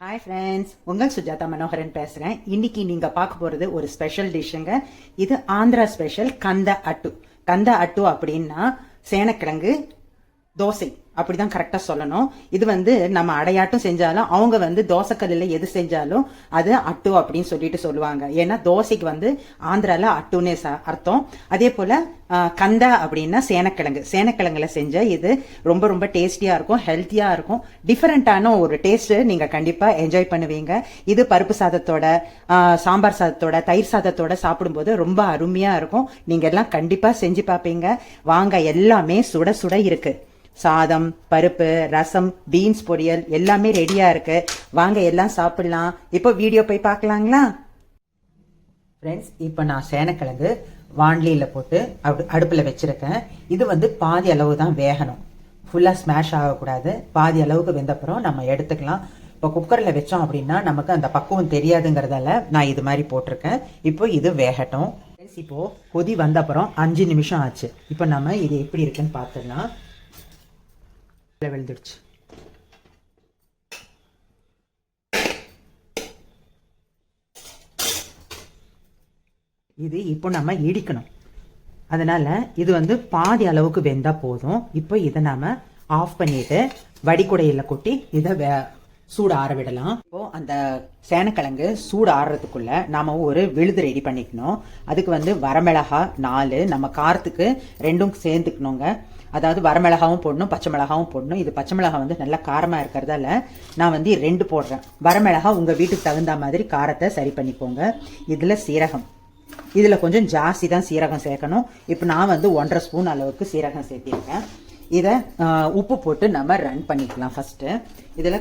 Hi friends உங்கள் சுஜாதா மனோகரன் பேசுகிறேன் இன்னைக்கு நீங்கள் பார்க்க போகிறது ஒரு ஸ்பெஷல் டிஷ்ஷுங்க இது Andhra special Kanda at. Kanda at அப்படின்னா சேனக்கிழங்கு தோசை. அப்படிதான் கரெக்டாக சொல்லணும். இது வந்து நம்ம அடையாட்டும் செஞ்சாலும் அவங்க வந்து தோசைக்கல்லில் எது செஞ்சாலும் அது அட்டு அப்படின்னு சொல்லிட்டு சொல்லுவாங்க. ஏன்னா தோசைக்கு வந்து ஆந்திரால அட்டுன்னே அர்த்தம். அதே போல் கந்தா அப்படின்னா சேனக்கிழங்கு. சேனக்கிழங்குல செஞ்ச இது ரொம்ப ரொம்ப டேஸ்டியாக இருக்கும் ஹெல்த்தியாக இருக்கும். டிஃப்ரெண்ட்டான ஒரு டேஸ்ட்டு நீங்கள் கண்டிப்பாக என்ஜாய் பண்ணுவீங்க. இது பருப்பு சாதத்தோட சாம்பார் சாதத்தோட தயிர் சாதத்தோட சாப்பிடும்போது ரொம்ப அருமையாக இருக்கும். நீங்கள் எல்லாம் கண்டிப்பாக செஞ்சு பார்ப்பீங்க. வாங்க எல்லாமே சுட சுட இருக்கு. சாதம் பருப்பு ரசம் பீன்ஸ் பொரியல் எல்லாமே ரெடியா இருக்கு. வாங்க எல்லாம் சாப்பிடலாம். இப்போ வீடியோ போய் பார்க்கலாங்களா? ஃப்ரெண்ட்ஸ் இப்போ நான் சேனக்கிழங்கு வாண்லியில் போட்டு அடு அடுப்பில் வச்சுருக்கேன். இது வந்து பாதி அளவு தான் வேகணும். ஃபுல்லாக ஸ்மாஷ் ஆகக்கூடாது. பாதி அளவுக்கு வெந்தப்புறம் நம்ம எடுத்துக்கலாம். இப்போ குக்கரில் வச்சோம் அப்படின்னா நமக்கு அந்த பக்குவம் தெரியாதுங்கிறதால நான் இது மாதிரி போட்டிருக்கேன். இப்போ இது வேகட்டும். ஃப்ரெண்ட்ஸ் இப்போது கொதி வந்தப்புறம் அஞ்சு நிமிஷம் ஆச்சு. இப்போ நம்ம இது எப்படி இருக்குன்னு பார்த்துடலாம். வெந்துடுச்சு. இது இப்போ நம்ம இடிக்கணும். அதனால இது வந்து பாதி அளவுக்கு வெந்தா போதும். இப்போ இதை நாம ஆஃப் பண்ணிட்டு வடிகுடையில கொட்டி இதை வே- சூடு ஆற விடலாம். இப்போ அந்த சேனக்கிழங்கு சூடு ஆறுறதுக்குள்ள நாம ஒரு விழுது ரெடி பண்ணிக்கணும். அதுக்கு வந்து வரமிளகா நாலு நம்ம காரத்துக்கு ரெண்டும் சேர்த்துக்கணுங்க அதாவது வரமிளகாவும் போடணும் பச்சை மிளகாவும் போடணும். இது பச்சை மிளகா வந்து நல்லா காரமாக இருக்கிறதால நான் வந்து ரெண்டு போடுறேன். வரமிளகா உங்கள் வீட்டுக்கு தகுந்த மாதிரி காரத்தை சரி பண்ணிக்கோங்க. இதில் சீரகம். இதில் கொஞ்சம் ஜாஸ்தி தான் சீரகம் சேர்க்கணும். இப்போ நான் வந்து ஒன்றரை ஸ்பூன் அளவுக்கு சீரகம் சேர்த்திருக்கேன். இதை உப்பு போட்டு நம்ம ரன் பண்ணிக்கலாம் ஃபஸ்ட்டு இதில்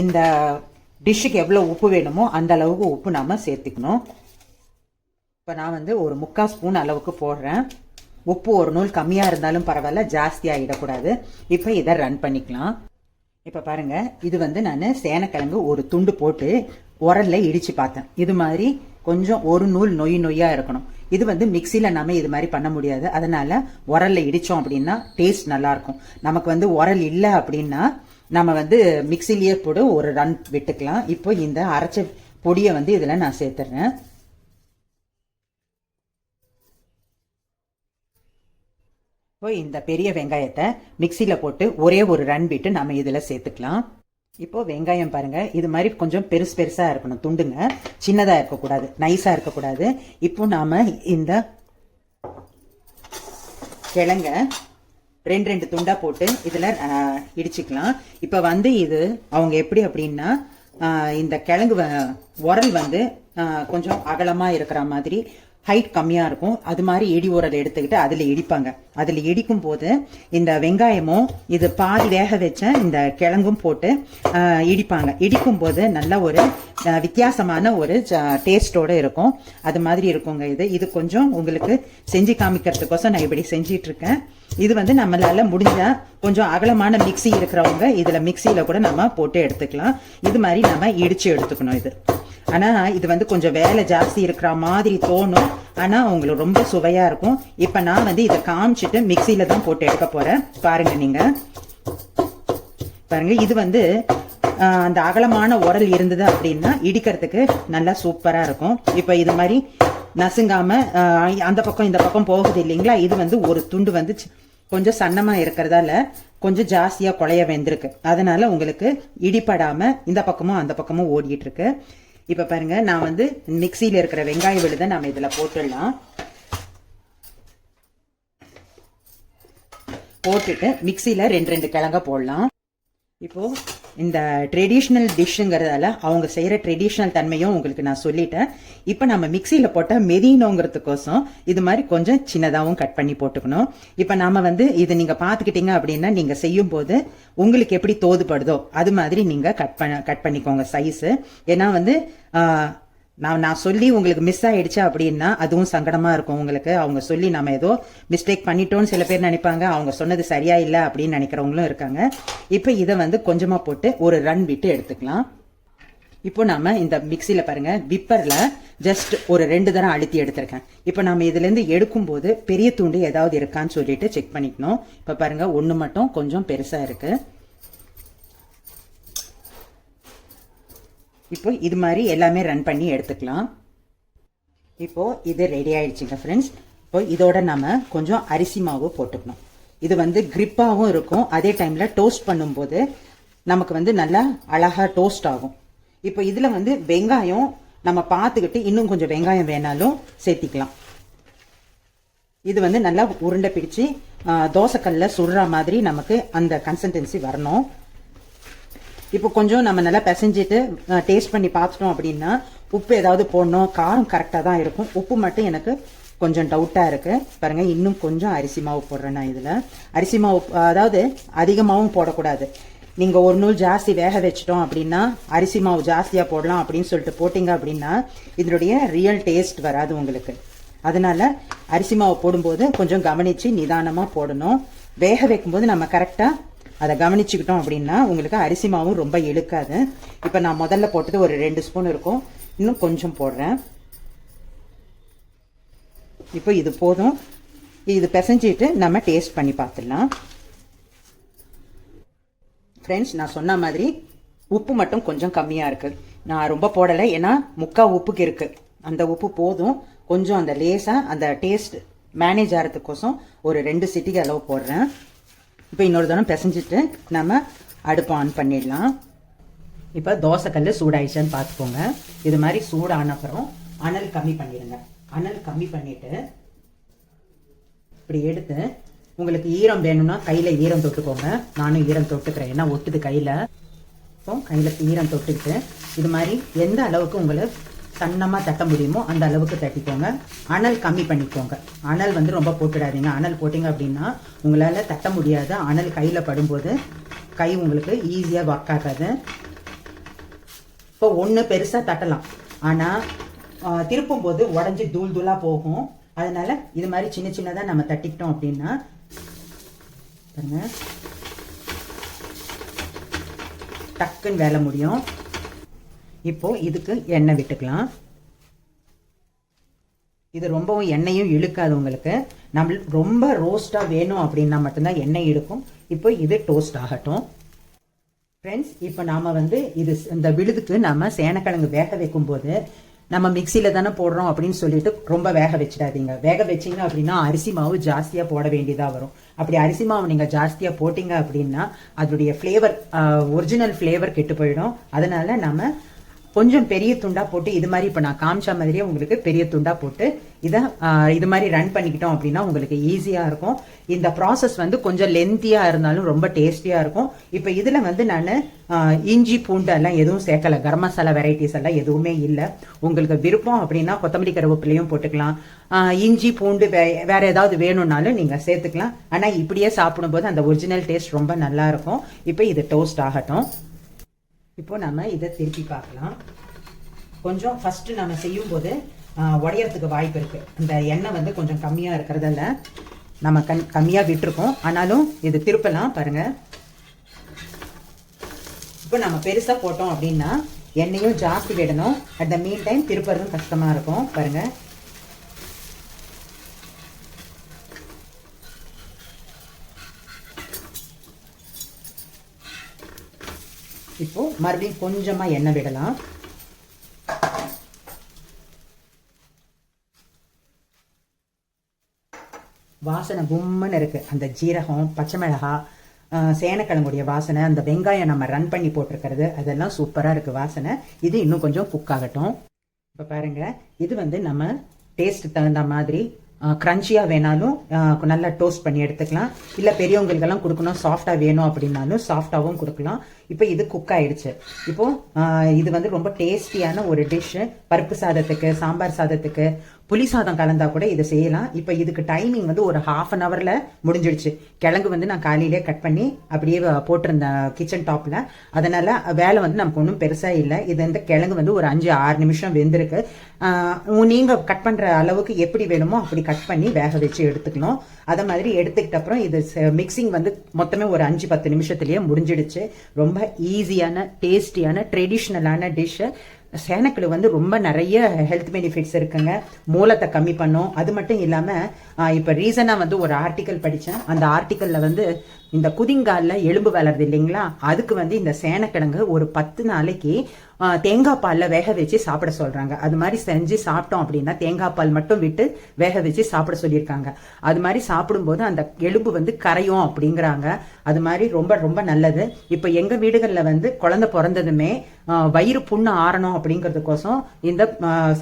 இந்த டிஷ்ஷுக்கு எவ்வளோ உப்பு வேணுமோ அந்த அளவுக்கு உப்பு நாம் சேர்த்துக்கணும். இப்போ நான் வந்து ஒரு முக்கால் ஸ்பூன் அளவுக்கு போடுறேன். உப்பு ஒரு நூல் கம்மியாக இருந்தாலும் பரவாயில்ல ஜாஸ்தி ஆகிடக்கூடாது இப்போ இதை ரன் பண்ணிக்கலாம். இப்போ பாருங்க இது வந்து நான் சேனக்கிழங்கு ஒரு துண்டு போட்டு உரல்ல இடித்து பார்த்தேன். இது மாதிரி கொஞ்சம் ஒரு நூல் நொய் நொய்யா இருக்கணும். இது வந்து மிக்சியில் நாம இது மாதிரி பண்ண முடியாது. அதனால உரல்ல இடித்தோம் அப்படின்னா டேஸ்ட் நல்லா இருக்கும். நமக்கு வந்து உரல் இல்லை அப்படின்னா நம்ம வந்து மிக்சிலேயே போட்டு ஒரு ரன் விட்டுக்கலாம். இப்போ இந்த அரைச்ச பொடியை வந்து இதில் நான் சேர்த்துறேன். இப்போ இந்த பெரிய வெங்காயத்தை மிக்சியில் போட்டு ஒரே ஒரு ரன் விட்டு நம்ம இதில் சேர்த்துக்கலாம். இப்போ வெங்காயம் பாருங்க. இது மாதிரி கொஞ்சம் பெருசு பெருசா இருக்கணும். துண்டுங்க. சின்னதா இருக்கக்கூடாது. நைஸா இருக்கக்கூடாது. இப்போ நாம இந்த கிழங்க ரெண்டு ரெண்டு துண்டா போட்டு இதுல இடிச்சுக்கலாம். இப்ப வந்து இது அவங்க எப்படி அப்படின்னா இந்த கிழங்கு வ- உரல் வந்து கொஞ்சம் அகலமா இருக்கிற மாதிரி ஹைட் கம்மியாக இருக்கும். அது மாதிரி இடி உரல் எடுத்துக்கிட்டு அதில் இடிப்பாங்க. அதில் இடிக்கும் போது இந்த வெங்காயமும் இது பாதி வேக வச்ச இந்த கிழங்கும் போட்டு இடிப்பாங்க. இடிக்கும் போது நல்ல ஒரு வித்தியாசமான ஒரு டேஸ்டோடு இருக்கும். அது மாதிரி இருக்குங்க இது. இது கொஞ்சம் உங்களுக்கு செஞ்சு காமிக்கிறதுக்கோசம் நான் இப்படி செஞ்சிட்ருக்கேன். இது வந்து நம்மளால முடிஞ்ச கொஞ்சம் அகலமான மிக்ஸி இருக்கிறவங்க இதில் மிக்சியில் கூட நம்ம போட்டு எடுத்துக்கலாம். இது மாதிரி நம்ம இடித்து எடுத்துக்கணும் இது. ஆனா இது வந்து கொஞ்சம் வேலை ஜாஸ்தி இருக்கிற மாதிரி தோணும். ஆனா உங்களுக்கு ரொம்ப சுவையா இருக்கும். இப்போ நான் வந்து இதை காமிச்சிட்டு மிக்ஸியில தான் போட்டு எடுக்க போறேன். பாருங்க நீங்க. பாருங்க இது வந்து ஆஹ், அந்த அகலமான உரல் இருந்தது அப்படின்னா இடிக்கிறதுக்கு நல்லா சூப்பரா இருக்கும். இப்போ இது மாதிரி நசுங்காம அந்த பக்கம் இந்த பக்கம் போகுது இல்லைங்களா? இது வந்து ஒரு துண்டு வந்து கொஞ்சம் சன்னமா இருக்கிறதால கொஞ்சம் ஜாஸ்தியா குழைய வெந்திருக்கு அதனால உங்களுக்கு இடிப்படாமல் இந்த பக்கமும் அந்த பக்கமும் ஓடிட்டு இருக்கு. இப்போ பாருங்க நான் வந்து மிக்சியில் இருக்கிற வெங்காய விழுதை நம்ம இதில் போட்டுடலாம். போட்டுட்டு மிக்சியில் ரெண்டு ரெண்டு கிழங்க போடலாம். இப்போது இந்த ட்ரெடிஷ்னல் டிஷ்ஷுங்கிறதால அவங்க செய்கிற ட்ரெடிஷ்னல் தன்மையும் உங்களுக்கு நான் சொல்லிட்டேன். இப்போ நம்ம மிக்சியில் போட்டால் மெதினோங்கிறதுக்கோசம் இது மாதிரி கொஞ்சம் சின்னதாகவும் கட் பண்ணி போட்டுக்கணும். இப்போ நாம் வந்து இது நீங்கள் பார்த்துக்கிட்டீங்க அப்படின்னா நீங்கள் செய்யும் போது உங்களுக்கு எப்படி தோதுபடுதோ அது மாதிரி நீங்கள் கட் பண்ண கட் பண்ணிக்கோங்க சைஸு ஏன்னா வந்து நான் நான் சொல்லி உங்களுக்கு மிஸ் ஆயிடுச்சு அப்படின்னா அதுவும் சங்கடமா இருக்கும் உங்களுக்கு. அவங்க சொல்லி நம்ம ஏதோ மிஸ்டேக் பண்ணிட்டோம்னு சில பேர் நினைப்பாங்க. அவங்க சொன்னது சரியா இல்லை அப்படின்னு நினைக்கிறவங்களும் இருக்காங்க. இப்போ இதை வந்து கொஞ்சமாக போட்டு ஒரு ரன் விட்டு எடுத்துக்கலாம். இப்போ நாம இந்த மிக்சியில் பாருங்க. விப்பர்ல ஜஸ்ட் ஒரு ரெண்டு தரம் அழுத்தி எடுத்திருக்கேன். இப்போ நாம இதுலேருந்து எடுக்கும்போது எடுக்கும் போது பெரிய துண்டு ஏதாவது இருக்கான்னு சொல்லிட்டு செக் பண்ணிக்கணும். இப்போ பாருங்க ஒன்று மட்டும் கொஞ்சம் பெருசாக இருக்குது இப்போ இது மாதிரி எல்லாமே ரன் பண்ணி எடுத்துக்கலாம். இப்போ இது ரெடி ஆயிடுச்சுங்க ஃப்ரெண்ட்ஸ் இப்போ இதோட நம்ம கொஞ்சம் அரிசி மாவு போட்டுக்கணும். இது வந்து கிரிப்பாகவும் இருக்கும். அதே டைமில் டோஸ்ட் பண்ணும்போது நமக்கு வந்து நல்லா அழகாக டோஸ்ட் ஆகும். இப்போ இதில் வந்து வெங்காயம் நம்ம பார்த்துக்கிட்டு இன்னும் கொஞ்சம் வெங்காயம் வேணாலும் சேர்த்திக்கலாம். இது வந்து நல்லா உருண்டை பிடிச்சி தோசைக்கல்ல சுடுற மாதிரி நமக்கு அந்த கன்சன்டென்சி வரணும். இப்போ கொஞ்சம் நம்ம நல்லா பிசைஞ்சிட்டு டேஸ்ட் பண்ணி பார்த்துட்டோம் அப்படின்னா உப்பு ஏதாவது போடணும். காரம் கரெக்டாக தான் இருக்கும். உப்பு மட்டும் எனக்கு கொஞ்சம் டவுட்டாக இருக்குது பாருங்கள் இன்னும் கொஞ்சம் அரிசி மாவு போடுறேன் நான் இதில். அரிசி மாவு அதாவது அதிகமாகவும் போடக்கூடாது. நீங்கள் ஒரு நூல் ஜாஸ்தி வேக வச்சிட்டோம் அப்படின்னா அரிசி மாவு ஜாஸ்தியாக போடலாம் அப்படின்னு சொல்லிட்டு போட்டிங்க அப்படின்னா இதனுடைய ரியல் டேஸ்ட் வராது உங்களுக்கு. அதனால அரிசி மாவு போடும்போது கொஞ்சம் கவனித்து நிதானமாக போடணும். வேக வைக்கும்போது நம்ம கரெக்டாக அதை கவனிச்சுக்கிட்டோம் அப்படின்னா உங்களுக்கு அரிசி மாவும் ரொம்ப இழுக்காது. இப்போ நான் முதல்ல போட்டது ஒரு ரெண்டு ஸ்பூன் இருக்கும். இன்னும் கொஞ்சம் போடுறேன். இப்போ இது போதும். இது பிசைஞ்சிட்டு நம்ம டேஸ்ட் பண்ணி பார்த்துடலாம். ஃப்ரெண்ட்ஸ் நான் சொன்ன மாதிரி உப்பு மட்டும் கொஞ்சம் கம்மியாக இருக்குது நான் ரொம்ப போடலை ஏன்னா முக்கால் உப்புக்கு இருக்குது அந்த உப்பு போதும். கொஞ்சம் அந்த லேசாக அந்த டேஸ்ட் மேனேஜ் ஆகிறதுக்கோசம் ஒரு ரெண்டு சிட்டிக்கு அளவு போடுறேன். இப்போ இன்னொரு தரம் பிசைஞ்சிட்டு நம்ம அடுப்பு ஆன் பண்ணிடலாம். இப்போ தோசைக்கல் சூடாயிடுச்சுன்னு பார்த்துக்கோங்க. இது மாதிரி சூடான அப்புறம் அனல் கம்மி பண்ணிடுங்க. அனல் கம்மி பண்ணிட்டு இப்படி எடுத்து உங்களுக்கு ஈரம் வேணும்னா கையில் ஈரம் தொட்டுக்கோங்க. நானும் ஈரம் தொட்டுக்கிறேன். ஏன்னா ஒட்டுது கையில். இப்போ கையில் ஈரம் தொட்டுக்கிட்டு இது மாதிரி எந்த அளவுக்கு உங்களுக்கு சன்னமாக தட்ட முடியுமோ அந்த அளவுக்கு தட்டிக்கோங்க. அனல் கம்மி பண்ணிக்கோங்க. அனல் வந்து ரொம்ப போட்டுடாதீங்க. அனல் போட்டிங்க அப்படின்னா உங்களால் தட்ட முடியாது. அனல் கையில் படும்போது கை உங்களுக்கு ஈஸியாக ஒர்க் ஆகாது. இப்போ ஒன்று பெருசாக தட்டலாம். ஆனால் திருப்பும் போது உடஞ்சி தூள் தூளாக போகும். அதனால் இது மாதிரி சின்ன சின்னதாக நம்ம தட்டிக்கிட்டோம் அப்படின்னா டக்குன்னு வேலை முடியும். இப்போது இதுக்கு எண்ணெய் விட்டுக்கலாம். இது ரொம்பவும் எண்ணெயும் இழுக்காது உங்களுக்கு. நம்ம ரொம்ப ரோஸ்ட்டாக வேணும் அப்படின்னா மட்டும்தான் எண்ணெய் இழுக்கும். இப்போ இது டோஸ்ட் ஆகட்டும். ஃப்ரெண்ட்ஸ் இப்போ நாம் வந்து இது இந்த விழுதுக்கு நம்ம சேனக்கிழங்கு வேக வைக்கும் போது நம்ம மிக்சியில் தானே போடுறோம் அப்படின்னு சொல்லிட்டு ரொம்ப வேக வச்சிடாதீங்க. வேக வச்சிங்க அப்படின்னா அரிசி மாவு ஜாஸ்தியாக போட வேண்டியதாக வரும். அப்படி அரிசி மாவு நீங்கள் ஜாஸ்தியாக போட்டிங்க அப்படின்னா அதனுடைய ஃப்ளேவர் ஒரிஜினல் ஃப்ளேவர் கெட்டு போயிடும். அதனால நம்ம கொஞ்சம் பெரிய துண்டா போட்டு இது மாதிரி இப்போ நான் காமிச்ச மாதிரியே உங்களுக்கு பெரிய துண்டா போட்டு இதை இது மாதிரி ரன் பண்ணிக்கிட்டோம் அப்படின்னா உங்களுக்கு ஈஸியாக இருக்கும். இந்த ப்ராசஸ் வந்து கொஞ்சம் லென்த்தியாக இருந்தாலும் ரொம்ப டேஸ்டியாக இருக்கும். இப்போ இதில் வந்து நான் இஞ்சி பூண்டு எல்லாம் எதுவும் சேர்க்கலை. கரம் மசாலா வெரைட்டிஸ் எல்லாம் எதுவுமே இல்லை. உங்களுக்கு விருப்பம் அப்படின்னா கொத்தமல்லி கருவேப்பிலையும் போட்டுக்கலாம். இஞ்சி பூண்டு வே வேறு ஏதாவது வேணும்னாலும் நீங்கள் சேர்த்துக்கலாம். ஆனால் இப்படியே சாப்பிடும்போது அந்த ஒரிஜினல் டேஸ்ட் ரொம்ப நல்லா இருக்கும். இப்போ இது டோஸ்ட் ஆகட்டும். இப்போ நம்ம இதை திருப்பி பார்க்கலாம். கொஞ்சம் ஃபஸ்ட்டு நம்ம செய்யும்போது உடையறதுக்கு வாய்ப்பு இருக்குது இந்த எண்ணெய் வந்து கொஞ்சம் கம்மியாக இருக்கிறதால நம்ம கண் கம்மியாக விட்டுருக்கோம். ஆனாலும் இது திருப்பலாம் பாருங்கள் இப்போ நம்ம பெருசாக போட்டோம் அப்படின்னா எண்ணெயும் ஜாஸ்தி விடணும். அட் த மீன் டைம் திருப்புறதும் கஷ்டமாக இருக்கும். பாருங்கள் இப்போது மறுபடியும் கொஞ்சமாக எண்ணெய் விடலாம். வாசனை கும்மன்னு இருக்குது அந்த ஜீரகம் பச்சை மிளகா சேனக்கிழங்குடைய வாசனை அந்த வெங்காயம் நம்ம ரன் பண்ணி போட்டிருக்கிறது அதெல்லாம் சூப்பராக இருக்குது வாசனை. இது இன்னும் கொஞ்சம் குக் ஆகட்டும். இப்போ பாருங்கள் இது வந்து நம்ம டேஸ்ட் தகுந்த மாதிரி க்ரன்ச்சியாக வேணாலும் நல்லா டோஸ்ட் பண்ணி எடுத்துக்கலாம். இல்லை பெரியவங்களுக்கெல்லாம் கொடுக்கணும் சாஃப்டாக வேணும் அப்படின்னாலும் சாஃப்டாகவும் கொடுக்கலாம். இப்போ இது குக் ஆயிடுச்சு. இப்போது இது வந்து ரொம்ப டேஸ்டியான ஒரு டிஷ்ஷு பருப்பு சாதத்துக்கு சாம்பார் சாதத்துக்கு புளி சாதம் கலந்தா கூட இதை செய்யலாம். இப்போ இதுக்கு டைமிங் வந்து ஒரு ஹாஃப் அன் ஹவரில் முடிஞ்சிடுச்சு. கிழங்கு வந்து நான் காலையிலே கட் பண்ணி அப்படியே போட்டிருந்தேன் கிச்சன் டாப்பில் அதனால வேலை வந்து நமக்கு ஒன்றும் பெருசாக இல்லை. இது வந்து கிழங்கு வந்து ஒரு அஞ்சு ஆறு நிமிஷம் வெந்திருக்கு. நீங்கள் கட் பண்ணுற அளவுக்கு எப்படி வேணுமோ அப்படி கட் பண்ணி வேக வச்சு எடுத்துக்கணும். அதை மாதிரி எடுத்துக்கிட்ட அப்புறம் இது மிக்சிங் வந்து மொத்தமே ஒரு அஞ்சு பத்து நிமிஷத்துலேயே முடிஞ்சிடுச்சு. ரொம்ப ஈஸியான டேஸ்டியான ட்ரெடிஷ்னலான டிஷ்ஷு சேனக்கிழு வந்து ரொம்ப நிறைய ஹெல்த் பெனிஃபிட்ஸ் இருக்குங்க. மூலத்தை கம்மி பண்ணும். அது மட்டும் இல்லாமல் இப்போ ரீசனாக வந்து ஒரு ஆர்டிக்கல் படித்தேன் அந்த ஆர்டிக்கலில் வந்து இந்த குதிங்காலில் எலும்பு வளருது இல்லைங்களா? அதுக்கு வந்து இந்த சேனக்கிழங்கு ஒரு பத்து நாளைக்கு தேங்காய் பாலில் வேக வச்சு சாப்பிட சொல்கிறாங்க அது மாதிரி செஞ்சு சாப்பிட்டோம் அப்படின்னா தேங்காய் பால் மட்டும் விட்டு வேக வச்சு சாப்பிட சொல்லியிருக்காங்க. அது மாதிரி சாப்பிடும்போது அந்த எலும்பு வந்து கரையும் அப்படிங்கிறாங்க. அது மாதிரி ரொம்ப ரொம்ப நல்லது. இப்போ எங்கள் வீடுகளில் வந்து குழந்தை பிறந்ததுமே வயிறு புண்ணு ஆறணும் அப்படிங்கிறதுக்கோசம் இந்த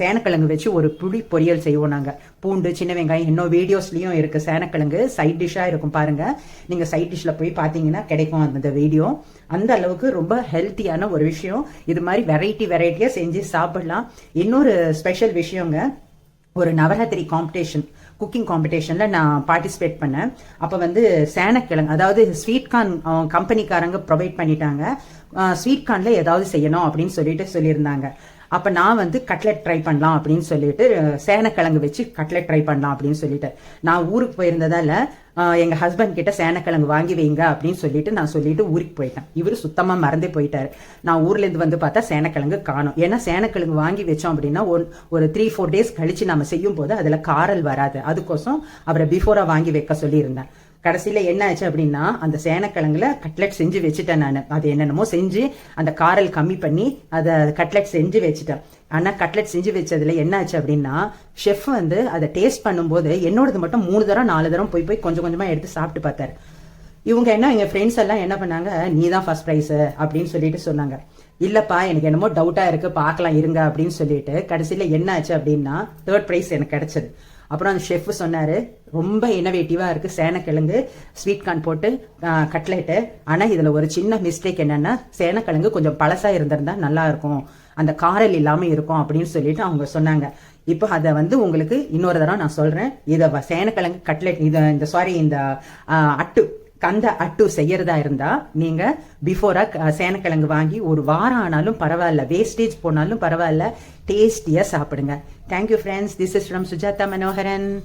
சேனக்கிழங்கு வச்சு ஒரு புளி பொரியல் செய்வோம் நாங்கள் பூண்டு சின்ன வெங்காயம் இன்னும் வீடியோஸ்லேயும் இருக்குது சேனக்கிழங்கு சைட் டிஷ்ஷாக இருக்கும் பாருங்கள் நீங்கள் சைட் டிஷ்ல போய் பார்த்தீங்கன்னா கிடைக்கும் அந்த வீடியோ அந்த அளவுக்கு ரொம்ப ஹெல்த்தியான ஒரு விஷயம். இது மாதிரி வெரைட்டி வெரைட்டியாக செஞ்சு சாப்பிடலாம். இன்னொரு ஸ்பெஷல் விஷயங்க ஒரு நவராத்திரி காம்படிஷன் குக்கிங் காம்படிஷனில் நான் பார்ட்டிசிபேட் பண்ணேன். அப்போ வந்து சேனக்கிழங்கு அதாவது ஸ்வீட் கார்ன் கம்பெனிக்காரங்க ப்ரொவைட் பண்ணிட்டாங்க. ஸ்வீட் கார்ன்ல ஏதாவது செய்யணும் அப்படின்னு சொல்லிட்டு சொல்லியிருந்தாங்க. அப்போ நான் வந்து கட்லெட் ட்ரை பண்ணலாம் அப்படின்னு சொல்லிட்டு சேனக்கிழங்கு வச்சு கட்லெட் ட்ரை பண்ணலாம் அப்படின்னு சொல்லிட்டு. நான் ஊருக்கு போயிருந்ததால எங்கள் ஹஸ்பண்ட் கிட்ட சேனக்கிழங்கு வாங்கி வைங்க அப்படின்னு சொல்லிட்டு நான் சொல்லிட்டு ஊருக்கு போயிட்டேன். இவர் சுத்தமாக மறந்தே போயிட்டாரு. நான் ஊர்லேருந்து வந்து பார்த்தா சேனக்கிழங்கு காணும். ஏன்னா சேனக்கிழங்கு வாங்கி வச்சோம் அப்படின்னா ஒன்- ஒரு த்ரீ ஃபோர் டேஸ் கழித்து நம்ம செய்யும் போது அதில் காரல் வராது. அதுக்கோசம் அவரை பிஃபோராக வாங்கி வைக்க சொல்லியிருந்தேன். கடைசியில் என்ன ஆச்சு அப்படின்னா அந்த சேனக்கிழங்குல கட்லெட் செஞ்சு வச்சுட்டேன் நான். அது என்னென்னமோ செஞ்சு அந்த காரல் கம்மி பண்ணி அதை கட்லெட் செஞ்சு வச்சுட்டேன். ஆனால் கட்லெட் செஞ்சு வச்சதுல என்ன ஆச்சு அப்படின்னா ஷெஃப் வந்து அதை டேஸ்ட் பண்ணும்போது என்னோடது மட்டும் மூணு தரம் நாலு தரம் போய் போய் கொஞ்சம் கொஞ்சமா எடுத்து சாப்பிட்டு பார்த்தாரு. இவங்க என்ன எங்கள் ஃப்ரெண்ட்ஸ் எல்லாம் என்ன பண்ணாங்க நீ தான் ஃபர்ஸ்ட் ப்ரைஸ் அப்படின்னு சொல்லிட்டு சொன்னாங்க. இல்லைப்பா எனக்கு என்னமோ டவுட்டாக இருக்கு பார்க்கலாம் இருங்க அப்படின்னு சொல்லிட்டு கடைசியில் என்ன ஆச்சு அப்படின்னா தேர்ட் ப்ரைஸ் எனக்கு கிடச்சிது. அப்புறம் அந்த ஷெஃப் சொன்னார் ரொம்ப இன்னோவேட்டிவா இருக்குது சேனக்கிழங்கு ஸ்வீட் கார்ன் போட்டு கட்லெட்டு ஆனால் இதில் ஒரு சின்ன மிஸ்டேக் என்னென்னா சேனக்கிழங்கு கொஞ்சம் பழசாக இருந்திருந்தால் நல்லாயிருக்கும் அந்த காரல் இல்லாமல் இருக்கும் அப்படின்னு சொல்லிட்டு அவங்க சொன்னாங்க. இப்போ அதை வந்து உங்களுக்கு இன்னொரு தடவை நான் சொல்கிறேன் இதை சேனக்கிழங்கு கட்லெட் இதை இந்த சாரி இந்த அட்டு கந்த அட்டு செய்யறதா இருந்தா நீங்க பிஃபோரா சேனக்கிழங்கு வாங்கி ஒரு வாரம் ஆனாலும் பரவாயில்ல. வேஸ்டேஜ் போனாலும் பரவாயில்ல. டேஸ்டியா சாப்பிடுங்க. Thank you friends this is from Sujatha Manoharan